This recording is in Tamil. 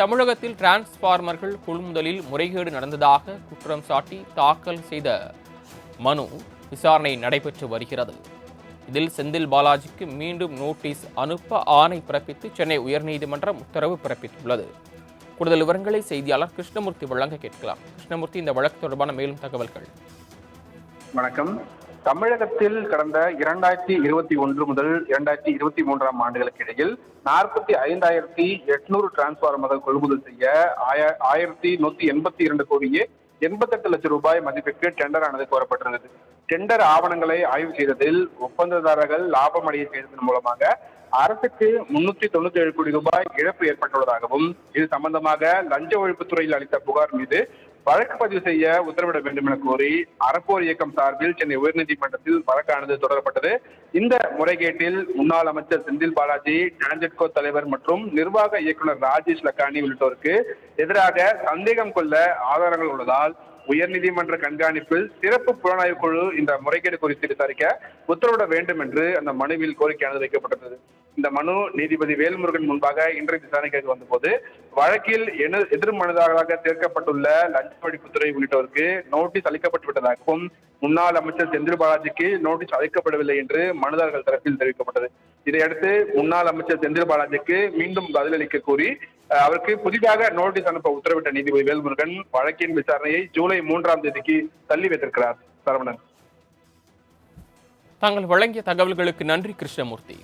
தமிழகத்தில் டிரான்ஸ்பார்மர்கள் கொள்முதலில் முறைகேடு நடந்ததாக குற்றம் சாட்டி தாக்கல் செய்த மனு விசாரணை நடைபெற்று வருகிறது. இதில் செந்தில் பாலாஜிக்கு மீண்டும் நோட்டீஸ் அனுப்ப ஆணை பிறப்பித்து சென்னை உயர்நீதிமன்றம் உத்தரவு பிறப்பித்துள்ளது. கூடுதல் விவரங்களை செய்தியாளர் கிருஷ்ணமூர்த்தி வழங்க கேட்கலாம். கிருஷ்ணமூர்த்தி இந்த வழக்கு தொடர்பான மேலும் தகவல்கள். வணக்கம். தமிழகத்தில் கடந்த இரண்டாயிரத்தி இருபத்தி ஒன்று முதல் இரண்டாயிரத்தி இருபத்தி மூன்றாம் ஆண்டுகளுக்கு இடையில் நாற்பத்தி ஐந்தாயிரத்தி எட்நூறு டிரான்ஸ்பார்மர்கள் கொள்முதல் செய்ய ஆய- ஆயிரத்தி நூத்தி எண்பத்தி இரண்டு கோடியே எண்பத்தெட்டு லட்சம் ரூபாய் மதிப்பிற்கு டெண்டர் ஆனது கோரப்பட்டிருந்தது டெண்டர் ஆவணங்களை ஆய்வு செய்ததில் ஒப்பந்ததாரர்கள் லாபம் அடைய செய்ததன் மூலமாக அரசுக்கு முன்னூத்தி தொண்ணூத்தி ஏழு கோடி ரூபாய் இழப்பு ஏற்பட்டுள்ளதாகவும் இது சம்பந்தமாக லஞ்ச ஒழிப்புத்துறையில் அளித்த புகார் மீது வழக்கு பதிவு செய்ய உத்தரவிட வேண்டும் என கோரி அறப்போர் இயக்கம் சார்பில் சென்னை உயர்நீதிமன்றத்தில் வழக்கானது தொடரப்பட்டது. இந்த முறைகேட்டில் முன்னாள் அமைச்சர் செந்தில் பாலாஜி டான்ஜெட்கோ தலைவர் மற்றும் நிர்வாக இயக்குனர் ராஜேஷ் லக்கானி உள்ளிட்டோருக்கு எதிராக சந்தேகம் கொள்ள ஆதாரங்கள் உள்ளதால் உயர்நீதிமன்ற கண்காணிப்பில் சிறப்பு புலனாய்வு குழு இந்த முறைகேடு குறித்து விசாரிக்க உத்தரவிட வேண்டும் என்று அந்த மனுவில் கோரிக்கையானது வைக்கப்பட்டிருந்தது. இந்த மனு நீதிபதி வேல்முருகன் முன்பாக இன்றைய விசாரணைக்கு வந்தபோது வழக்கில் எதிர் மனுதாரராக சேர்க்கப்பட்டுள்ள லஞ்ச ஒழிப்புத்துறை உள்ளிட்டோருக்கு நோட்டீஸ் அளிக்கப்பட்டு விட்டதாகவும் முன்னாள் அமைச்சர் செந்தில் பாலாஜிக்கு நோட்டீஸ் அளிக்கப்படவில்லை என்று மனுதாரர்கள் தரப்பில் தெரிவிக்கப்பட்டது. இதையடுத்து முன்னாள் அமைச்சர் செந்தில் பாலாஜிக்கு மீண்டும் பதிலளிக்க கோரி அவருக்கு புதிதாக நோட்டீஸ் அனுப்ப உத்தரவிட்ட நீதிபதி வேல்முருகன் வழக்கின் விசாரணையை ஜூலை மூன்றாம் தேதிக்கு தள்ளி வைத்திருக்கிறார் சரவணன். தாங்கள் வழங்கிய தகவல்களுக்கு நன்றி கிருஷ்ணமூர்த்தி.